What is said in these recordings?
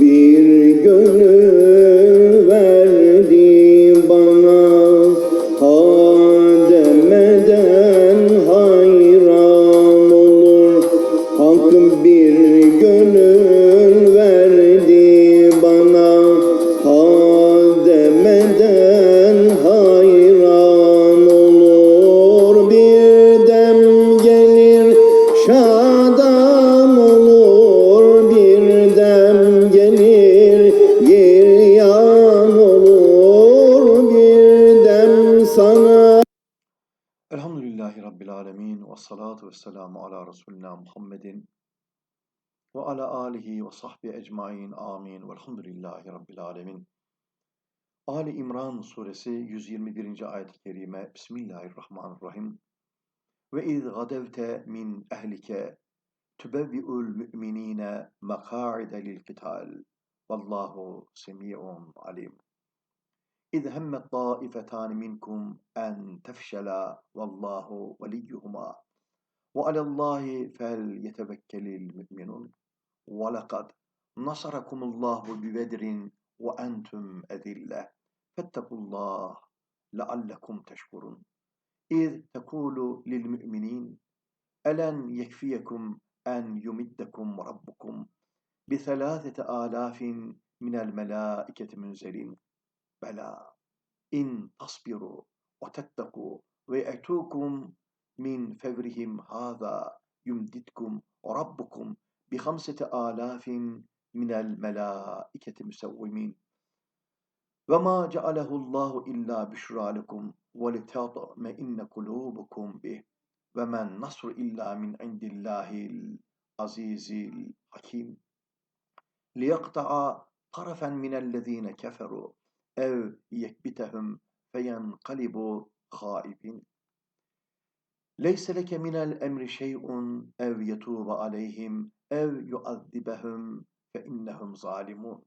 bir gönül ve ala alihi ve sahbihi ecmain amin velhamdülillahi Rabbil Alemin. Ali İmran suresi 121. ayet-i kerime Bismillahirrahmanirrahim. Ve iz gadevte min ehlike tübevvi'ul mü'minine meka'ide lil kital. Vallahu semi'un alim. İz hemmet taifetan minkum en tefşela vallahu veliyyuhuma ve alallahi fel yetevekkelil müminun ve lekad nasarakumullahu bi bedrin ve entum ezille fettekullah leallekum teşkurun İz tekulu lil müminin elen yekfiyekum en yumiddekum rabbukum bi selâsete âlâfin minel melâiketi münzelin Bela in tasbiru ve tetteku ve etukum bi hamseti alafin minel melâiketi müsevvimin. Ve ma cealehu Allahu illa büşrâ lekum ve litatma'inne kulubukum bih. Ve men nasru illa min indillahil azizil hakim. Liyaqta'a tarafen minellezîne keferu ev yekbitehum feyenqalibu haibin. Leyse leke minel emri şey'un ev yetuba aleyhim ev yuazzibehum fe innehum zalimun.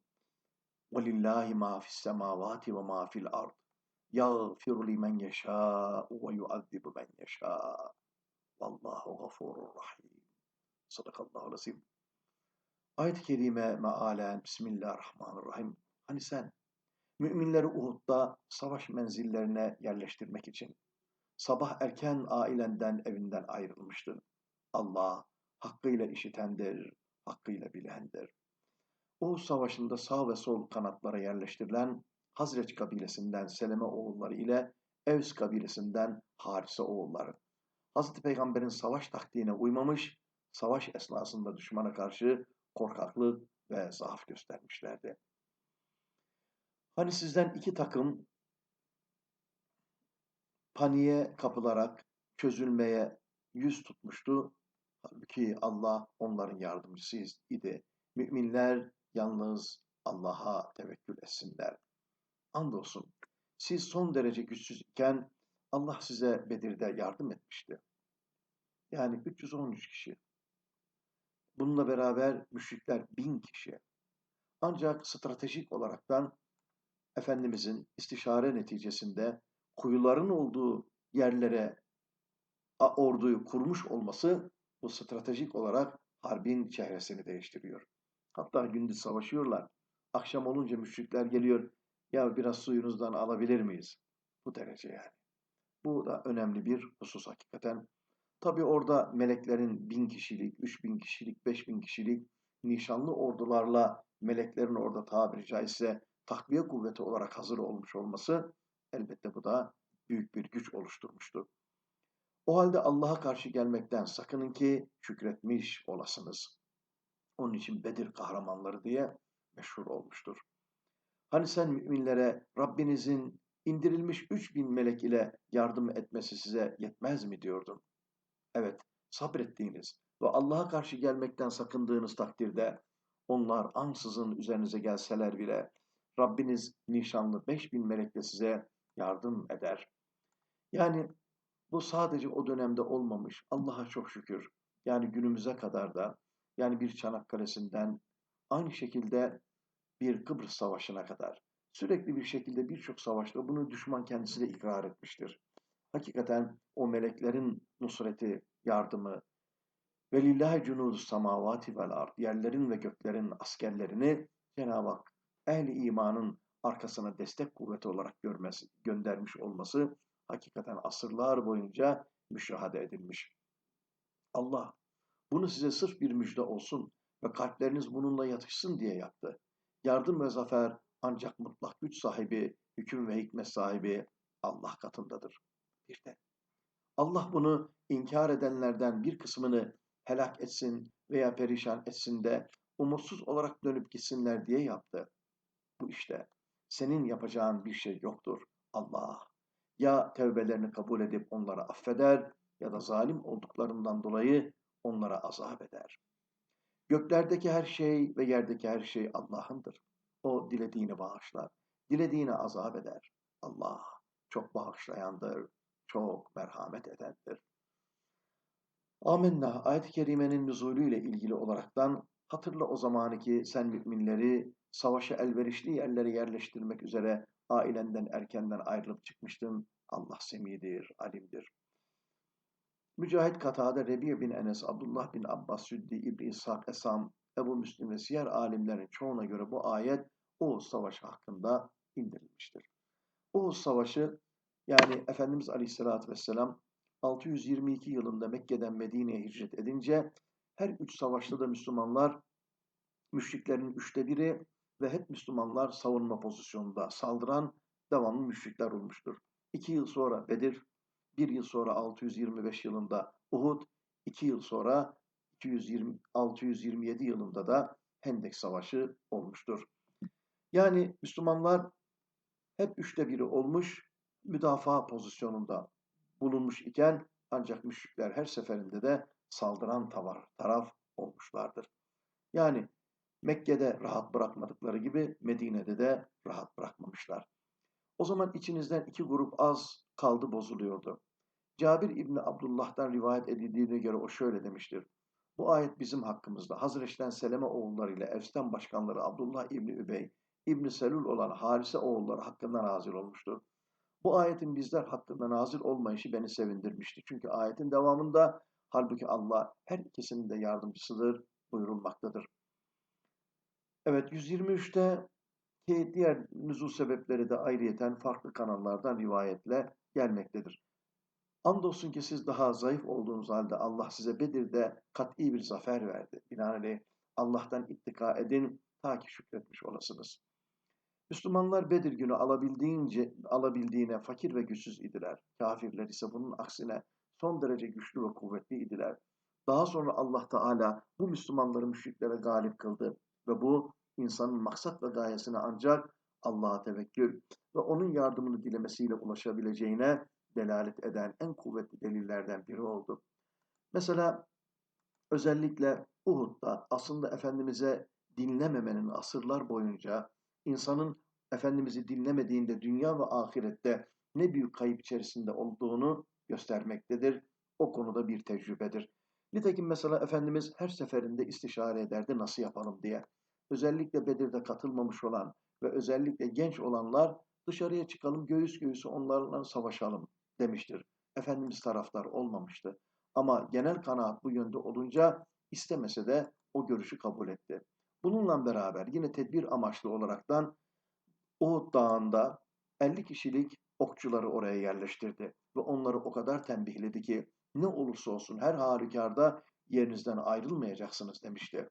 Velillahi ma fis semavati ve ma fil ard. Yağfiru limen yeşâ'u ve yuazzibu men yeşâ'. Vallahu gafurur rahim. Sadakallahu azim. Ayet-i kerime mealen Bismillahirrahmanirrahim. Hani sen müminleri Uhud'da savaş menzillerine yerleştirmek için sabah erken ailenden evinden ayrılmıştın. Allah hakkıyla işitendir, hakkıyla bilendir. Uhud savaşında sağ ve sol kanatlara yerleştirilen Hazreç kabilesinden Seleme oğulları ile Evs kabilesinden Harise oğulları. Hazreti Peygamber'in savaş taktiğine uymamış, savaş esnasında düşmana karşı korkaklık ve zaaf göstermişlerdi. Hani sizden iki takım paniğe kapılarak çözülmeye yüz tutmuştu. Halbuki Allah onların yardımcısı idi. Müminler yalnız Allah'a tevekkül etsinler. Andolsun siz son derece güçsüz iken Allah size Bedir'de yardım etmişti. Yani 313 kişi. Bununla beraber müşrikler bin kişi. Ancak stratejik olaraktan Efendimizin istişare neticesinde kuyuların olduğu yerlere orduyu kurmuş olması bu stratejik olarak harbin çehresini değiştiriyor. Hatta gündüz savaşıyorlar. Akşam olunca müşrikler geliyor. Ya biraz suyunuzdan alabilir miyiz? Bu derece yani. Bu da önemli bir husus hakikaten. Tabi orada meleklerin bin kişilik, üç bin kişilik, beş bin kişilik nişanlı ordularla meleklerin orada tabiri caizse takviye kuvveti olarak hazır olmuş olması elbette bu da büyük bir güç oluşturmuştu. O halde Allah'a karşı gelmekten sakının ki şükretmiş olasınız. Onun için Bedir kahramanları diye meşhur olmuştur. Hani sen müminlere Rabbinizin indirilmiş üç bin melek ile yardım etmesi size yetmez mi diyordun? Evet, sabrettiğiniz ve Allah'a karşı gelmekten sakındığınız takdirde onlar ansızın üzerinize gelseler bile Rabbiniz nişanlı beş bin melekle size yardım eder. Yani bu sadece o dönemde olmamış. Allah'a çok şükür. Yani günümüze kadar da yani bir Çanakkale'sinden aynı şekilde bir Kıbrıs Savaşı'na kadar sürekli bir şekilde birçok savaşta bunu düşman kendisi de ikrar etmiştir. Hakikaten o meleklerin nusreti, yardımı Ve lillahi cunudus samavati vel ard. Yerlerin ve göklerin askerlerini Cenab-ı Hak ehli imanın arkasına destek kuvveti olarak görmesi, göndermiş olması hakikaten asırlar boyunca müşahede edilmiş. Allah bunu size sırf bir müjde olsun ve kalpleriniz bununla yatışsın diye yaptı. Yardım ve zafer ancak mutlak güç sahibi, hüküm ve hikmet sahibi Allah katındadır. Bir de Allah bunu inkar edenlerden bir kısmını helak etsin veya perişan etsin de umutsuz olarak dönüp gitsinler diye yaptı. Bu işte senin yapacağın bir şey yoktur. Allah ya tevbelerini kabul edip onları affeder ya da zalim olduklarından dolayı onlara azap eder. Göklerdeki her şey ve yerdeki her şey Allah'ındır. O dilediğini bağışlar, dilediğini azap eder. Allah çok bağışlayandır, çok merhamet edendir. Amenna ayet-i kerimenin nüzulüyle ilgili olaraktan hatırla o zamanı ki sen müminleri savaşa elverişli yerlere yerleştirmek üzere ailenden erkenden ayrılıp çıkmıştın. Allah semidir, alimdir. Mücahit Katade, Rebi bin Enes, Abdullah bin Abbas, Süddi, İbni İshak, Esam, Ebu Müslim ve siyer alimlerin çoğuna göre bu ayet Oğuz Savaşı hakkında indirilmiştir. Oğuz Savaşı yani Efendimiz Aleyhisselatü Vesselam 622 yılında Mekke'den Medine'ye hicret edince her üç savaşta da Müslümanlar müşriklerin üçte biri ve hep Müslümanlar savunma pozisyonunda saldıran devamlı müşrikler olmuştur. İki yıl sonra Bedir, bir yıl sonra 625 yılında Uhud, iki yıl sonra 220, 627 yılında da Hendek Savaşı olmuştur. Yani Müslümanlar hep üçte biri olmuş, müdafaa pozisyonunda bulunmuş iken ancak müşrikler her seferinde de saldıran tavar, taraf olmuşlardır. Yani Mekke'de rahat bırakmadıkları gibi Medine'de de rahat bırakmamışlar. O zaman içinizden iki grup az kaldı bozuluyordu. Cabir İbni Abdullah'tan rivayet edildiğine göre o şöyle demiştir. Bu ayet bizim hakkımızda. Hazreç'ten Seleme oğulları ile Evs'ten başkanları Abdullah İbni Übey, İbni Selul olan Harise oğulları hakkında nazil olmuştur. Bu ayetin bizler hakkında nazil olmayışı beni sevindirmişti. Çünkü ayetin devamında halbuki Allah her ikisinin de yardımcısıdır buyurulmaktadır. Evet 123'te ki diğer nüzul sebepleri de ayrıyeten farklı kanallardan rivayetle gelmektedir. Andolsun ki siz daha zayıf olduğunuz halde Allah size Bedir'de kat'i bir zafer verdi. Binaenaleyh Allah'tan ittika edin ta ki şükretmiş olasınız. Müslümanlar Bedir günü alabildiğince alabildiğine fakir ve güçsüz idiler. Kafirler ise bunun aksine son derece güçlü ve kuvvetli idiler. Daha sonra Allah Teala bu Müslümanları müşriklere galip kıldı ve bu insanın maksat ve gayesine ancak Allah'a tevekkül ve onun yardımını dilemesiyle ulaşabileceğine delalet eden en kuvvetli delillerden biri oldu. Mesela özellikle Uhud'da aslında Efendimiz'e dinlememenin asırlar boyunca insanın Efendimiz'i dinlemediğinde dünya ve ahirette ne büyük kayıp içerisinde olduğunu göstermektedir. O konuda bir tecrübedir. Nitekim mesela Efendimiz her seferinde istişare ederdi nasıl yapalım diye. Özellikle Bedir'de katılmamış olan ve özellikle genç olanlar dışarıya çıkalım göğüs göğüsü onlarla savaşalım demiştir. Efendimiz taraftar olmamıştı. Ama genel kanaat bu yönde olunca istemese de o görüşü kabul etti. Bununla beraber yine tedbir amaçlı olaraktan Uhud Dağı'nda 50 kişilik okçuları oraya yerleştirdi ve onları o kadar tembihledi ki ne olursa olsun her halükarda yerinizden ayrılmayacaksınız demişti.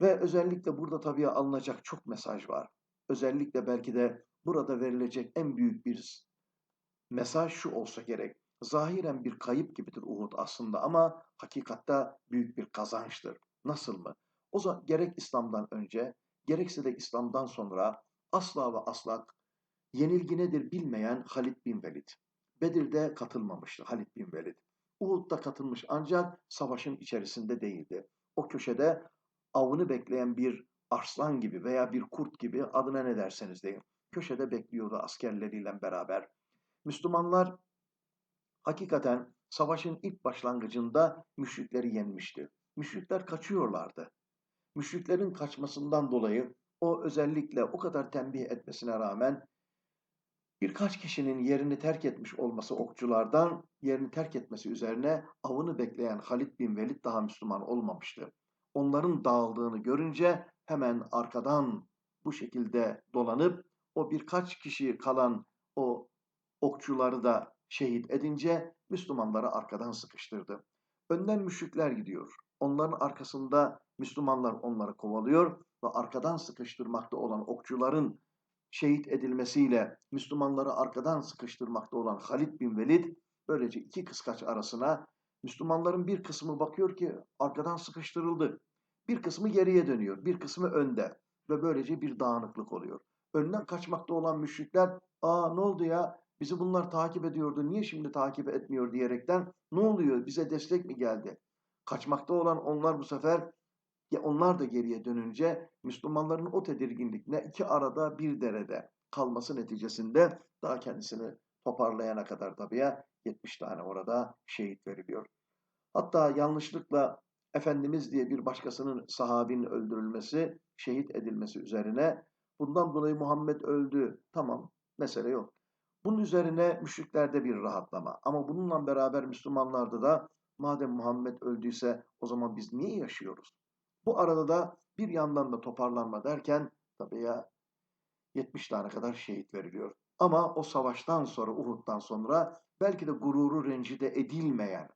Ve özellikle burada tabii alınacak çok mesaj var. Özellikle belki de burada verilecek en büyük bir mesaj şu olsa gerek. Zahiren bir kayıp gibidir Uhud aslında ama hakikatta büyük bir kazançtır. Nasıl mı? O zaman gerek İslam'dan önce, gerekse de İslam'dan sonra asla ve asla yenilgi nedir bilmeyen Halid bin Velid. Bedir'de katılmamıştı Halid bin Velid. Uhud'da katılmış ancak savaşın içerisinde değildi. O köşede avını bekleyen bir arslan gibi veya bir kurt gibi adına ne derseniz deyin. Köşede bekliyordu askerleriyle beraber. Müslümanlar hakikaten savaşın ilk başlangıcında müşrikleri yenmişti. Müşrikler kaçıyorlardı. Müşriklerin kaçmasından dolayı o özellikle o kadar tembih etmesine rağmen Birkaç kişinin yerini terk etmiş olması okçulardan yerini terk etmesi üzerine avını bekleyen Halid bin Velid daha Müslüman olmamıştı. Onların dağıldığını görünce hemen arkadan bu şekilde dolanıp o birkaç kişi kalan o okçuları da şehit edince Müslümanları arkadan sıkıştırdı. Önden müşrikler gidiyor. Onların arkasında Müslümanlar onları kovalıyor ve arkadan sıkıştırmakta olan okçuların şehit edilmesiyle Müslümanları arkadan sıkıştırmakta olan Halid bin Velid böylece iki kıskaç arasına Müslümanların bir kısmı bakıyor ki arkadan sıkıştırıldı. Bir kısmı geriye dönüyor, bir kısmı önde ve böylece bir dağınıklık oluyor. Önden kaçmakta olan müşrikler, ''Aa ne oldu ya? Bizi bunlar takip ediyordu. Niye şimdi takip etmiyor?'' diyerekten ''Ne oluyor? Bize destek mi geldi?'' Kaçmakta olan onlar bu sefer ya onlar da geriye dönünce Müslümanların o tedirginlikle iki arada bir derede kalması neticesinde daha kendisini toparlayana kadar tabii ya 70 tane orada şehit veriliyor. Hatta yanlışlıkla Efendimiz diye bir başkasının sahabinin öldürülmesi, şehit edilmesi üzerine bundan dolayı Muhammed öldü. Tamam, mesele yok. Bunun üzerine müşriklerde bir rahatlama. Ama bununla beraber Müslümanlarda da madem Muhammed öldüyse o zaman biz niye yaşıyoruz? Bu arada da bir yandan da toparlanma derken tabii ya 70 tane kadar şehit veriliyor. Ama o savaştan sonra, Uhud'dan sonra belki de gururu rencide edilmeyen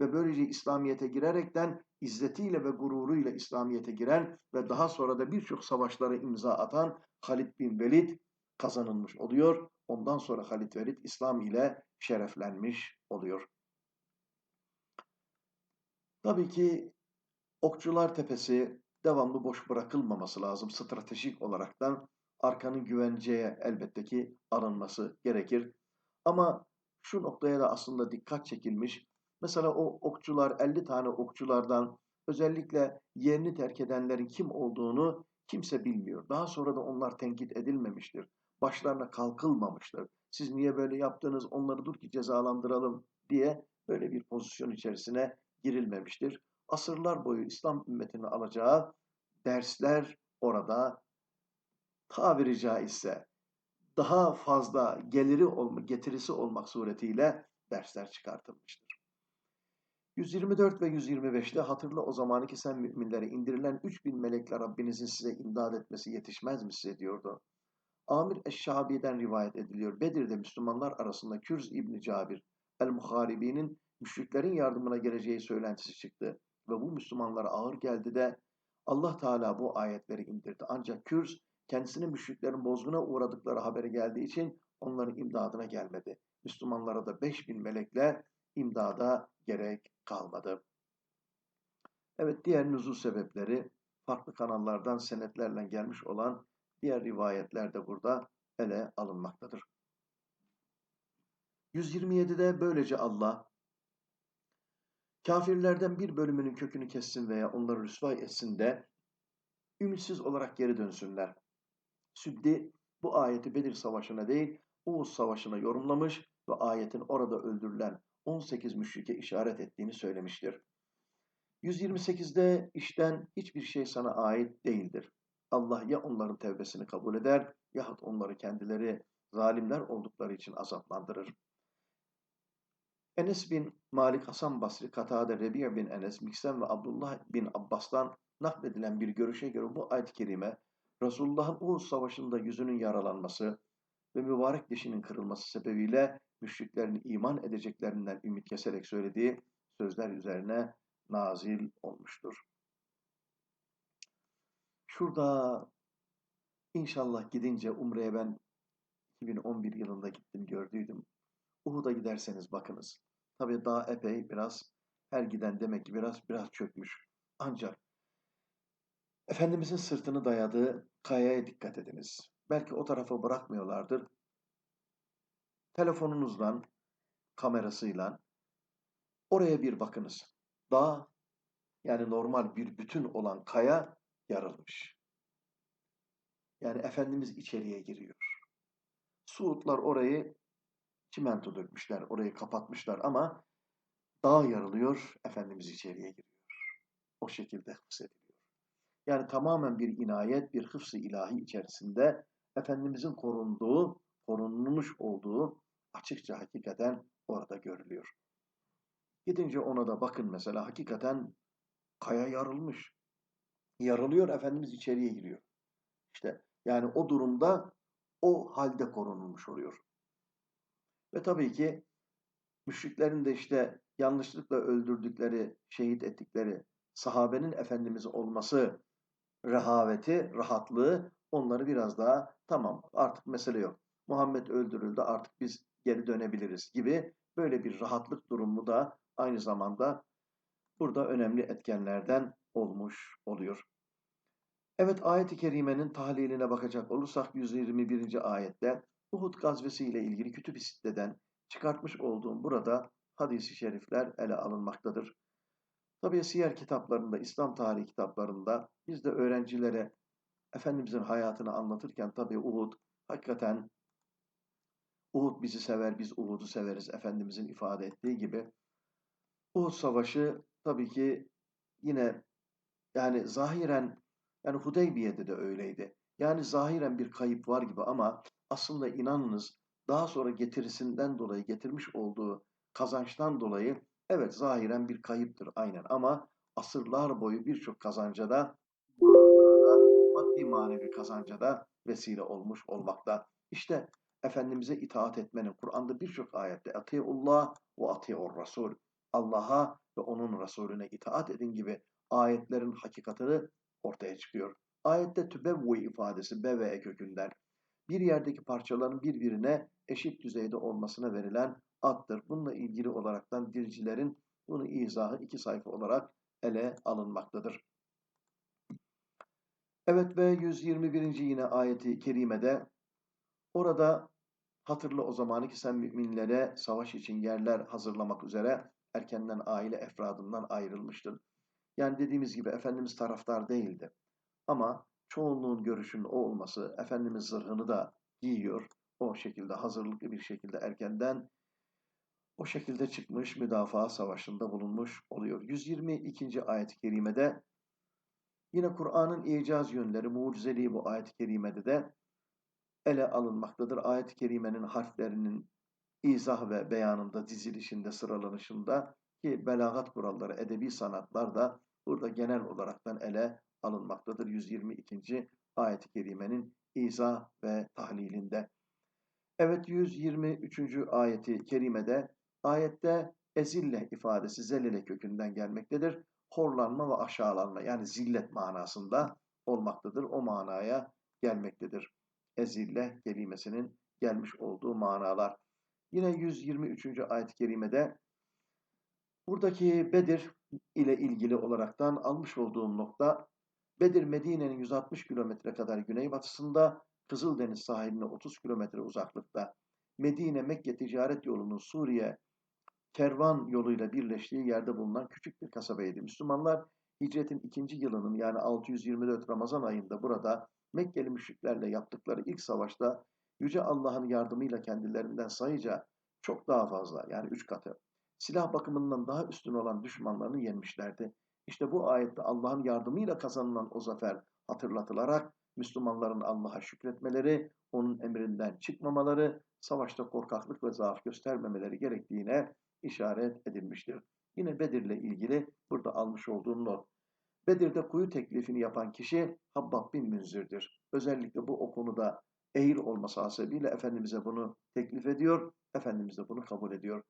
ve böylece İslamiyet'e girerekten izzetiyle ve gururuyla İslamiyet'e giren ve daha sonra da birçok savaşlara imza atan Halid bin Velid kazanılmış oluyor. Ondan sonra Halid Velid İslam ile şereflenmiş oluyor. Tabii ki Okçular Tepesi devamlı boş bırakılmaması lazım. Stratejik olaraktan arkanın güvenceye elbette ki alınması gerekir. Ama şu noktaya da aslında dikkat çekilmiş. Mesela o okçular 50 tane okçulardan özellikle yerini terk edenlerin kim olduğunu kimse bilmiyor. Daha sonra da onlar tenkit edilmemiştir. Başlarına kalkılmamıştır. Siz niye böyle yaptınız onları dur ki cezalandıralım diye böyle bir pozisyon içerisine girilmemiştir. Asırlar boyu İslam ümmetini alacağı dersler orada tabiri caizse daha fazla geliri olma, getirisi olmak suretiyle dersler çıkartılmıştır. 124 ve 125'te hatırla o zamanı ki sen müminlere indirilen 3000 melekle Rabbinizin size imdad etmesi yetişmez mi size diyordu. Amir Eşşabi'den rivayet ediliyor. Bedir'de Müslümanlar arasında Kürz İbni Cabir el-Muharibi'nin müşriklerin yardımına geleceği söylentisi çıktı. Ve bu Müslümanlara ağır geldi de Allah Teala bu ayetleri indirdi. Ancak Kürz kendisini müşriklerin bozguna uğradıkları haberi geldiği için onların imdadına gelmedi. Müslümanlara da 5000 melekle imdada gerek kalmadı. Evet diğer nüzul sebepleri farklı kanallardan senetlerle gelmiş olan diğer rivayetler de burada ele alınmaktadır. 127'de böylece Allah kafirlerden bir bölümünün kökünü kessin veya onları rüsvay etsin de ümitsiz olarak geri dönsünler. Süddi bu ayeti Bedir Savaşı'na değil Uğuz Savaşı'na yorumlamış ve ayetin orada öldürülen 18 müşrike işaret ettiğini söylemiştir. 128'de işten hiçbir şey sana ait değildir. Allah ya onların tevbesini kabul eder yahut onları kendileri zalimler oldukları için azaplandırır. Enes bin Malik Hasan Basri, Katade Rebi'a bin Enes, Miksen ve Abdullah bin Abbas'tan nakledilen bir görüşe göre bu ayet-i kerime Resulullah'ın Uhud Savaşı'nda yüzünün yaralanması ve mübarek dişinin kırılması sebebiyle müşriklerin iman edeceklerinden ümit keserek söylediği sözler üzerine nazil olmuştur. Şurada inşallah gidince Umre'ye ben 2011 yılında gittim gördüydüm. Uhud'a giderseniz bakınız. Tabii daha epey biraz her giden demek ki biraz biraz çökmüş. Ancak Efendimizin sırtını dayadığı kayaya dikkat ediniz. Belki o tarafa bırakmıyorlardır. Telefonunuzla, kamerasıyla oraya bir bakınız. Dağ yani normal bir bütün olan kaya yarılmış. Yani Efendimiz içeriye giriyor. Suudlar orayı çimento dökmüşler, orayı kapatmışlar ama dağ yarılıyor, Efendimiz içeriye giriyor. O şekilde hıfzediliyor. Yani tamamen bir inayet, bir hıfz ilahi içerisinde Efendimizin korunduğu, korunmuş olduğu açıkça hakikaten orada görülüyor. Gidince ona da bakın mesela hakikaten kaya yarılmış. Yarılıyor Efendimiz içeriye giriyor. İşte yani o durumda o halde korunmuş oluyor. Ve tabii ki müşriklerin de işte yanlışlıkla öldürdükleri, şehit ettikleri sahabenin Efendimiz olması rehaveti, rahatlığı onları biraz daha tamam artık mesele yok. Muhammed öldürüldü artık biz geri dönebiliriz gibi böyle bir rahatlık durumu da aynı zamanda burada önemli etkenlerden olmuş oluyor. Evet ayet-i kerimenin tahliline bakacak olursak 121. ayette Uhud gazvesi ile ilgili Kütüb-i çıkartmış olduğum burada hadisi şerifler ele alınmaktadır. Tabii siyer kitaplarında, İslam tarihi kitaplarında biz de öğrencilere Efendimizin hayatını anlatırken tabii Uhud hakikaten Uhud bizi sever, biz Uhud'u severiz Efendimizin ifade ettiği gibi. Uhud Savaşı tabii ki yine yani zahiren yani Hudeybiye'de de öyleydi. Yani zahiren bir kayıp var gibi ama aslında inanınız daha sonra getirisinden dolayı getirmiş olduğu kazançtan dolayı evet zahiren bir kayıptır aynen ama asırlar boyu birçok kazanca da maddi manevi kazanca da vesile olmuş olmakta. İşte Efendimiz'e itaat etmenin Kur'an'da birçok ayette Atiullah ve atiur Rasul Allah'a ve onun Resulüne itaat edin gibi ayetlerin hakikatini ortaya çıkıyor. Ayette tübevvi ifadesi beve kökünden bir yerdeki parçaların birbirine eşit düzeyde olmasına verilen addır. Bununla ilgili olaraktan dircilerin bunu izahı iki sayfa olarak ele alınmaktadır. Evet ve 121. yine ayeti kerimede orada hatırla o zamanı ki sen müminlere savaş için yerler hazırlamak üzere erkenden aile efradından ayrılmıştın. Yani dediğimiz gibi Efendimiz taraftar değildi. Ama çoğunluğun görüşünün o olması, Efendimiz zırhını da giyiyor. O şekilde hazırlıklı bir şekilde erkenden o şekilde çıkmış müdafaa savaşında bulunmuş oluyor. 122. ayet-i kerimede yine Kur'an'ın icaz yönleri, mucizeliği bu ayet-i kerimede de ele alınmaktadır. Ayet-i kerimenin harflerinin izah ve beyanında, dizilişinde, sıralanışında ki belagat kuralları, edebi sanatlar da burada genel olaraktan ele alınmaktadır. 122. ayet-i kerimenin izah ve tahlilinde. Evet 123. ayeti kerimede ayette ezille ifadesi zelile kökünden gelmektedir. Horlanma ve aşağılanma yani zillet manasında olmaktadır. O manaya gelmektedir. Ezille kelimesinin gelmiş olduğu manalar. Yine 123. ayet-i kerimede buradaki Bedir ile ilgili olaraktan almış olduğum nokta Bedir Medine'nin 160 kilometre kadar güneybatısında, Kızıldeniz sahiline 30 kilometre uzaklıkta. Medine Mekke ticaret yolunun Suriye kervan yoluyla birleştiği yerde bulunan küçük bir kasabaydı. Müslümanlar hicretin ikinci yılının yani 624 Ramazan ayında burada Mekkeli müşriklerle yaptıkları ilk savaşta Yüce Allah'ın yardımıyla kendilerinden sayıca çok daha fazla yani üç katı silah bakımından daha üstün olan düşmanlarını yenmişlerdi. İşte bu ayette Allah'ın yardımıyla kazanılan o zafer hatırlatılarak Müslümanların Allah'a şükretmeleri, onun emrinden çıkmamaları, savaşta korkaklık ve zaaf göstermemeleri gerektiğine işaret edilmiştir. Yine Bedir'le ilgili burada almış olduğum not. Bedir'de kuyu teklifini yapan kişi Habbab bin Münzir'dir. Özellikle bu o konuda eğil olması hasebiyle Efendimiz'e bunu teklif ediyor, Efendimiz de bunu kabul ediyor.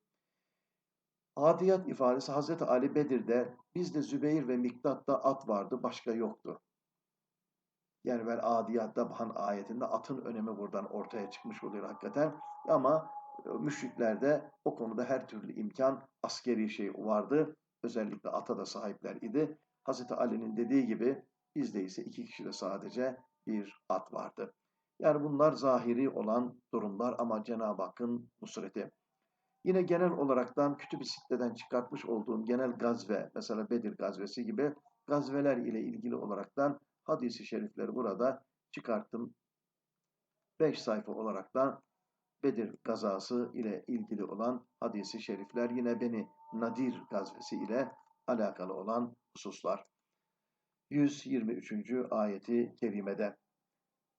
Adiyat ifadesi Hazreti Ali Bedir'de bizde Zübeyir ve Miktat'ta at vardı, başka yoktu. Yani ben Adiyat'ta Bahan ayetinde atın önemi buradan ortaya çıkmış oluyor hakikaten. Ama müşriklerde o konuda her türlü imkan, askeri şey vardı. Özellikle ata da sahipler idi. Hazreti Ali'nin dediği gibi bizde ise iki kişide sadece bir at vardı. Yani bunlar zahiri olan durumlar ama Cenab-ı Hakk'ın nusreti. Yine genel olaraktan Kütüb-i Sitte'den çıkartmış olduğum genel gazve, mesela Bedir gazvesi gibi gazveler ile ilgili olaraktan hadisi şerifleri burada çıkarttım. Beş sayfa olaraktan Bedir gazası ile ilgili olan hadisi şerifler yine Beni Nadir gazvesi ile alakalı olan hususlar. 123. ayeti kerimede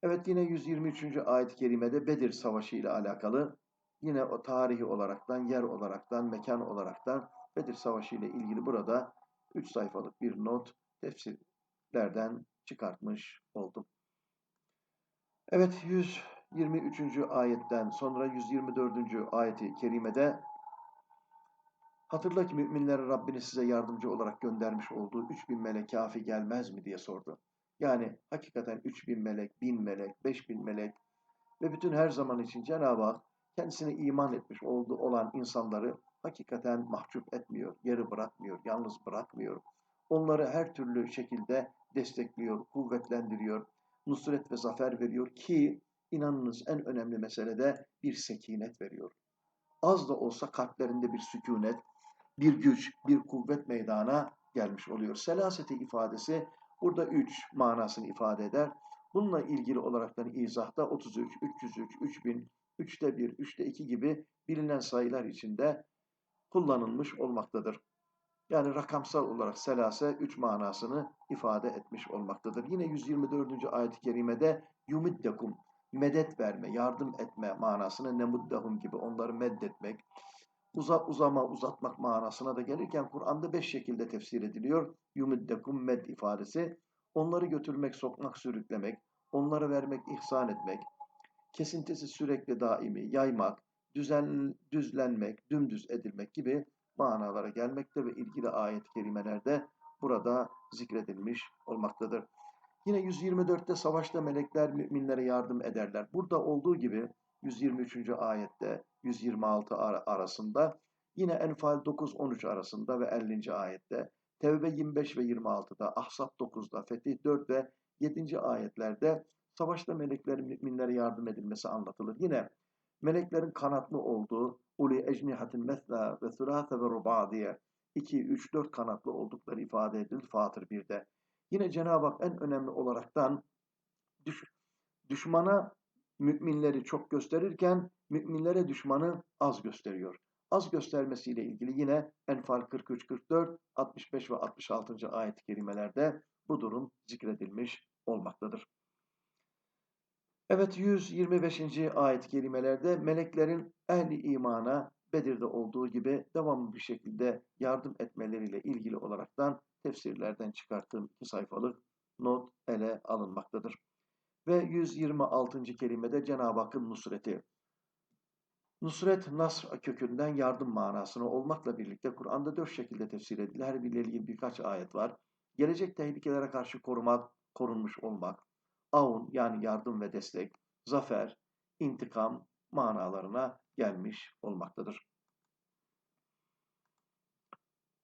Evet yine 123. ayet-i kerimede Bedir Savaşı ile alakalı yine o tarihi olaraktan, yer olaraktan, mekan olaraktan Bedir Savaşı ile ilgili burada 3 sayfalık bir not tefsirlerden çıkartmış oldum. Evet 123. ayetten sonra 124. ayeti kerimede Hatırla ki müminlere Rabbini size yardımcı olarak göndermiş olduğu 3000 melek kafi gelmez mi diye sordu. Yani hakikaten 3000 melek, 1000 melek, 5000 melek ve bütün her zaman için Cenab-ı Hak kendisine iman etmiş olduğu olan insanları hakikaten mahcup etmiyor, geri bırakmıyor, yalnız bırakmıyor. Onları her türlü şekilde destekliyor, kuvvetlendiriyor, nusret ve zafer veriyor ki inanınız en önemli meselede bir sekinet veriyor. Az da olsa kalplerinde bir sükunet, bir güç, bir kuvvet meydana gelmiş oluyor. Selaseti ifadesi burada üç manasını ifade eder. Bununla ilgili olaraktan izahda 33, 303, 3000, 3'te 1, 3'te 2 gibi bilinen sayılar içinde kullanılmış olmaktadır. Yani rakamsal olarak selase üç manasını ifade etmiş olmaktadır. Yine 124. ayet-i kerimede yumiddekum medet verme, yardım etme manasını nemuddahum gibi onları meddetmek, uza, uzama, uzatmak manasına da gelirken Kur'an'da beş şekilde tefsir ediliyor. Yumiddekum med ifadesi. Onları götürmek, sokmak, sürüklemek, onlara vermek, ihsan etmek, kesintisi sürekli daimi, yaymak, düzen, düzlenmek, dümdüz edilmek gibi manalara gelmekte ve ilgili ayet-i kerimelerde burada zikredilmiş olmaktadır. Yine 124'te savaşta melekler müminlere yardım ederler. Burada olduğu gibi 123. ayette 126 arasında yine Enfal 9-13 arasında ve 50. ayette Tevbe 25 ve 26'da Ahzab 9'da Fetih 4 ve 7. ayetlerde savaşta meleklerin müminlere yardım edilmesi anlatılır. Yine meleklerin kanatlı olduğu uli ecnihatin mesla ve sürate ve ruba diye 2, 3, 4 kanatlı oldukları ifade edilir Fatır 1'de. Yine Cenab-ı Hak en önemli olaraktan düş, düşmana müminleri çok gösterirken müminlere düşmanı az gösteriyor. Az göstermesiyle ilgili yine Enfal 43, 44, 65 ve 66. ayet-i kerimelerde bu durum zikredilmiş olmaktadır. Evet 125. ayet-i kerimelerde meleklerin ehli imana Bedir'de olduğu gibi devamlı bir şekilde yardım etmeleriyle ilgili olaraktan tefsirlerden çıkarttığım iki sayfalık not ele alınmaktadır. Ve 126. kelimede Cenab-ı Hakk'ın nusreti. Nusret, nasr kökünden yardım manasına olmakla birlikte Kur'an'da dört şekilde tefsir edilir. Her biriyle ilgili birkaç ayet var. Gelecek tehlikelere karşı korumak, korunmuş olmak, aun yani yardım ve destek, zafer, intikam manalarına gelmiş olmaktadır.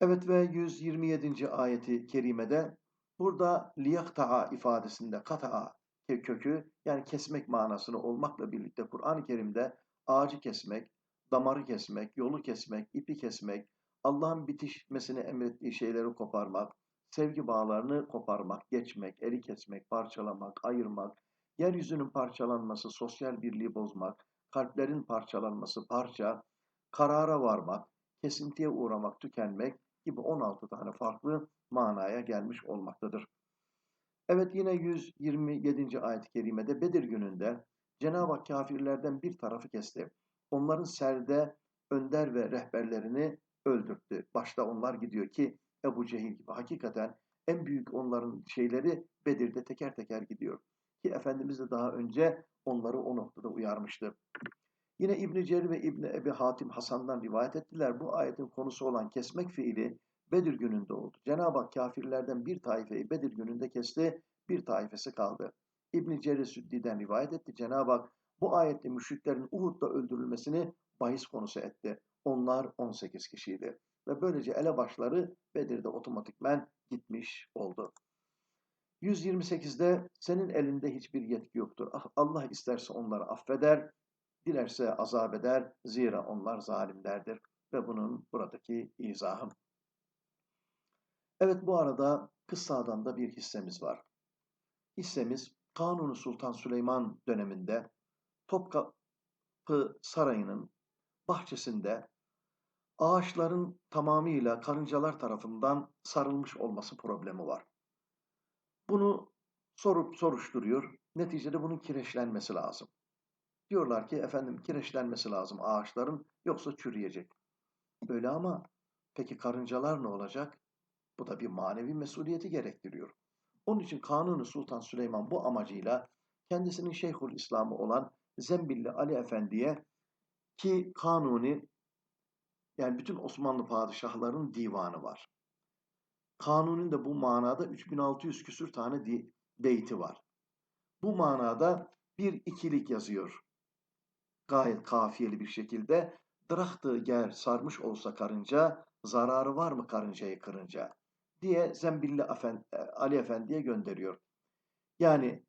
Evet ve 127. ayeti kerimede burada liyakta'a ifadesinde kata'a kökü yani kesmek manasını olmakla birlikte Kur'an-ı Kerim'de ağacı kesmek, damarı kesmek, yolu kesmek, ipi kesmek, Allah'ın bitişmesini emrettiği şeyleri koparmak, sevgi bağlarını koparmak, geçmek, eri kesmek, parçalamak, ayırmak, yeryüzünün parçalanması, sosyal birliği bozmak, kalplerin parçalanması, parça, karara varmak, kesintiye uğramak, tükenmek gibi 16 tane farklı manaya gelmiş olmaktadır. Evet yine 127. ayet-i kerimede Bedir gününde Cenab-ı Hak kafirlerden bir tarafı kesti. Onların serde önder ve rehberlerini öldürttü. Başta onlar gidiyor ki Ebu Cehil gibi. Hakikaten en büyük onların şeyleri Bedir'de teker teker gidiyor. Ki Efendimiz de daha önce onları o noktada uyarmıştı. Yine İbn Cerir ve İbn Ebi Hatim Hasan'dan rivayet ettiler. Bu ayetin konusu olan kesmek fiili Bedir gününde oldu. Cenab-ı Hak kafirlerden bir taifeyi Bedir gününde kesti, bir taifesi kaldı. İbn Cerir Süddi'den rivayet etti. Cenab-ı Hak bu ayette müşriklerin Uhud'da öldürülmesini bahis konusu etti. Onlar 18 kişiydi. Ve böylece elebaşları Bedir'de otomatikmen gitmiş oldu. 128'de senin elinde hiçbir yetki yoktur. Ah, Allah isterse onları affeder, dilerse azap eder. Zira onlar zalimlerdir. Ve bunun buradaki izahı. Evet bu arada kıssadan da bir hissemiz var. Hissemiz Kanuni Sultan Süleyman döneminde Topkapı Sarayı'nın bahçesinde ağaçların tamamıyla karıncalar tarafından sarılmış olması problemi var. Bunu sorup soruşturuyor. Neticede bunun kireçlenmesi lazım. Diyorlar ki efendim kireçlenmesi lazım ağaçların yoksa çürüyecek. Öyle ama peki karıncalar ne olacak? Bu da bir manevi mesuliyeti gerektiriyor. Onun için Kanuni Sultan Süleyman bu amacıyla kendisinin Şeyhül İslam'ı olan Zembilli Ali Efendi'ye ki Kanuni yani bütün Osmanlı padişahlarının divanı var. Kanunun da bu manada 3600 küsür tane beyti var. Bu manada bir ikilik yazıyor. Gayet kafiyeli bir şekilde. Dırahtı ger sarmış olsa karınca, zararı var mı karıncayı kırınca? diye Zembilli Efen- e, Ali Efendi'ye gönderiyor. Yani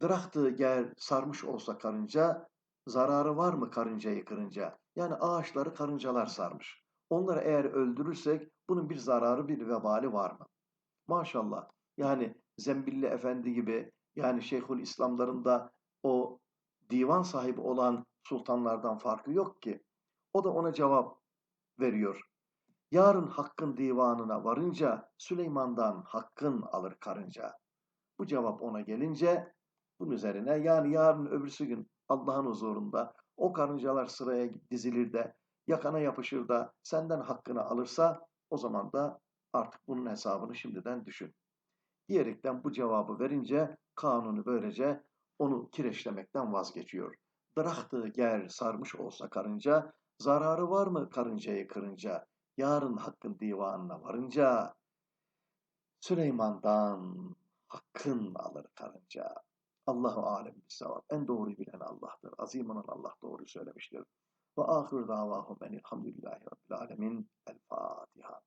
dırahtı ger sarmış olsa karınca, zararı var mı karıncayı kırınca? Yani ağaçları karıncalar sarmış. Onları eğer öldürürsek bunun bir zararı, bir vebali var mı? Maşallah. Yani Zembilli Efendi gibi yani Şeyhül İslamların da o divan sahibi olan sultanlardan farkı yok ki. O da ona cevap veriyor. Yarın hakkın divanına varınca Süleyman'dan hakkın alır karınca. Bu cevap ona gelince bunun üzerine yani yarın öbürsü gün Allah'ın huzurunda o karıncalar sıraya dizilir de yakana yapışır da senden hakkını alırsa o zaman da artık bunun hesabını şimdiden düşün. Diyerekten bu cevabı verince kanunu böylece onu kireçlemekten vazgeçiyor. Dırahtı ger sarmış olsa karınca, zararı var mı karıncayı kırınca? Yarın hakkın divanına varınca Süleyman'dan hakkın alır karınca. Allahu alem bisavab. En doğruyu bilen Allah'tır. Azim olan Allah doğru söylemiştir. Ve ahir davahum enilhamdülillahi rabbil alemin. El Fatiha.